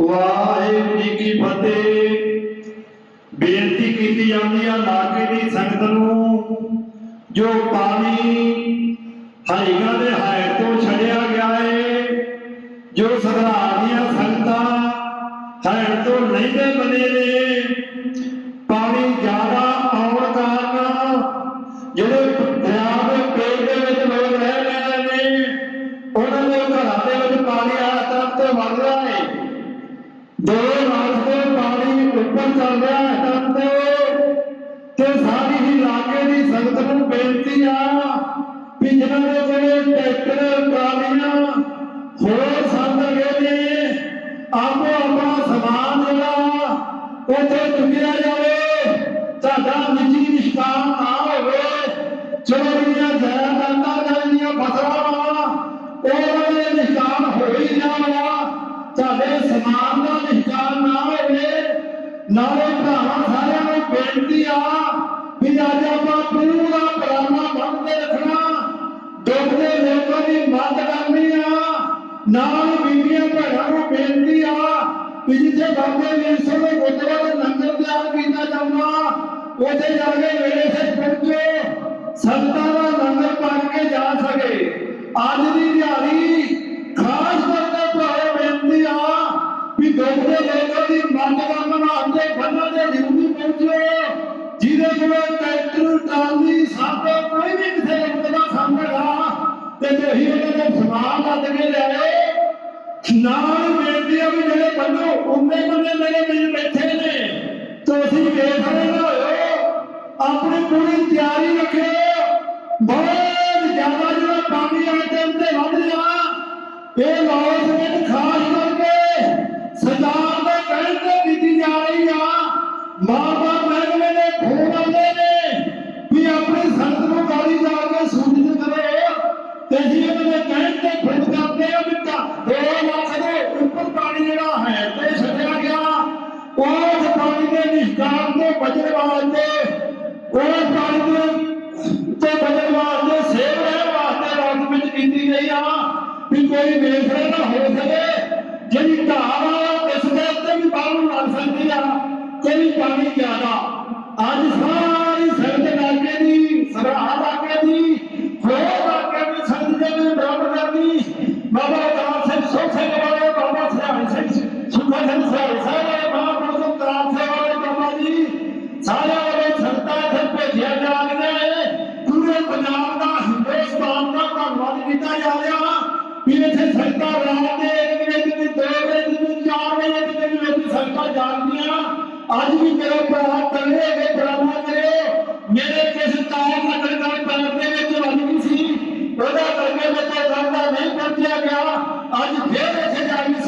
ਵਾਹਿਗੁਰੂ ਜੀ ਕੀ ਫਤਿਹ। ਬੇਨਤੀ ਕੀਤੀ ਜਾਂਦੀ ਆ ਲਾਗੇ ਦੀ ਸੰਗਤ ਨੂੰ, ਜੋ ਪਾਣੀ ਹਾਈਗਾ ਦੇ ਹਾਇਰ ਤੋਂ ਛੜਿਆ ਗਿਆ ਏ, ਜੋ ਸਧਾਰ ਦੀਆਂ ਸੰਗਤਾਂ ਹਾਇਰ ਤੋਂ ਲੈਂਦੇ ਬਨੇ ਨੇ ਦੋ ਰਾਤ ਪਾਣੀ ਉੱਪਰ ਚੱਲ ਰਿਹਾ ਹੈ ਤਰਫ ਤੇ ਤੇ ਸਾਰੀ ਹੀ ਇਲਾਕੇ ਦੀ ਸੰਗਤ ਨੂੰ ਬੇਨਤੀ ਆ ਵੀ ਜਿਹਨਾਂ ਦੇ ਕੋਲ ਟਰੈਕਟਰ ਟਰਾਲੀਆਂ, ਹੋਰ ਸੰਦ ਗਏ ਨੇ ਆਪੋ ਆਪਣਾ ਸਮਾਨ ਜਿਹੜਾ ਉੱਥੇ ਚੁੱਕਿਆ ਜਾਵੇ ਸਾਡਾ ਨਿੱਜੀ ਨਿਸ਼ਕਾਮ ਨਾ ਹੋਵੇ ਚੋਰੀਆਂ ਜਾਇਦਾਦਾਂ ਜਿਹੜੀਆਂ ਫਸਲਾਂ ਵਾ, ਉਹਨਾਂ ਦੇ ਨਿਸ਼ਕਾਮ ਹੋਈ ਹੀ ਨਾਲੇ ਭਰਾਵਾਂ, ਸਾਰਿਆਂ ਨੂੰ ਬੇਨਤੀ ਆ ਵੀ ਅੱਜ ਆਪਾਂ ਪੂਰਾ ਪਰਾਨਾ ਬੰਨ ਕੇ ਰੱਖਣਾ। ਡੁੱਬਦੇ ਲੋਕਾਂ ਦੀ ਮਦਦ ਕਰਨੀ ਆ। ਨਾਲ ਬੀਬੀਆਂ ਭੈਣਾਂ ਨੂੰ ਬੇਨਤੀ ਆ ਵੀ ਜਿੱਥੇ ਬਾਬੇ ਵੀਰ ਦੇ ਗੁਰਦੁਆਰੇ ਲੰਗਰ ਤਿਆਰ ਕੀਤਾ ਜਾਂਦਾ, ਉੱਥੇ ਜਾ ਕੇ ਵੇਲੇ ਸੇ ਪਹੁੰਚੋ। ਸੰਗਤਾਂ ਪਹੁੰਚੋ ਟਰੈਕਟਰ ਟਰਾਲੀ ਸਾਦੇ ਕੋਈ ਵੀ ਕਿਸੇ ਰੰਗ ਦਾ ਸੰਗੜਾ ਤੇ ਤੁਸੀਂ ਉਹਨਾਂ ਦੇ ਸਮਾਨ ਲੱਦ ਕੇ ਲਿਆਏ ਨਾਲ ਬੇਨਤੀ ਆ ਵੀ ਜਿਹੜੇ ਬੰਦੋ ਉਮੇ ਬੰਦੇ ਮੇਰੇ ਵਿੱਚ ਬੈਠੇ ਨੇ ਤੁਸੀਂ ਬੇਖੜੇ ਨਾ ਹੋਇਓ, ਆਪਣੀ ਪੂਰੀ ਤਿਆਰੀ ਰੱਖਿਓ, ਬਹੁਤ ਸੰਗਤ ਜਾ ਕੇ ਸੂਚਿਤ ਕਰੋ ਤੇ ਜੀ ਉਹਨਾਂ ਦੇ ਕਹਿਣ ਤੇ ਫੋਨ ਕਰਦੇ ਆ ਵੀ ਤਾਂ 2 ਲੱਖ ਦੇ ਉੱਪਰ ਪਾਣੀ ਜਿਹੜਾ ਹੈ ਤੇ ਛੱਡਿਆ ਗਿਆ। ਉਸ ਪਾਣੀ ਦੇ ਨਿਸ਼ਕਾਮ ਤੋਂ ਬਚਣ ਵਾਸਤੇ, ਉਸ ਪਾਣੀ ਦੇ ਤੇ ਬਚਣ ਵਾਸਤੇ ਸੇਵ ਰਹਿਣ ਵਾਸਤੇ ਰਾਤ ਵਿੱਚ ਕੀਤੀ ਗਈ ਆ ਵੀ ਕੋਈ ਬੇਸਰੇ ਨਾ ਹੋ ਸਕੇ। ਜਿਹੜੀ ਢਾਹ ਇਸ ਦੇ ਉੱਤੇ ਵੀ ਬਾਹਰ ਲੱਗ ਸਕਦੀ ਆ। ਕੋਈ ਪਾਣੀ ਧੰਨਵਾਦ ਵੀ ਇੱਥੇ ਸੰਗਤਾਂ ਰਾਤ ਦੇ ਇੱਕ ਵਜੇ ਦੀ ਦੋ ਵਜੇ ਦੀ ਚਾਰ ਵਜੇ ਦੀ ਵਿੱਚ ਸੰਗਤਾਂ ਜਾਗਦੀਆਂ ਅੱਜ ਵੀ ਮੇਰੇ ਭਰਾ ਤੰਗੇ ਦੇ ਬਰਾਬਰ ਕਰਿਓ। ਮੇਰੇ ਕਿਸ ਤਾਰ ਨਕਲ ਨਾਲ ਪੈਰ ਦੇ ਵਿੱਚ ਵੱਜ ਸੀ? ਉਹਦਾ ਕਰਕੇ ਵਿੱਚ ਦਰਦਾ ਨਹੀਂ ਪਹੁੰਚਿਆ ਗਿਆ। ਅੱਜ ਫੇਰ ਇੱਥੇ ਜਾ ਕੇ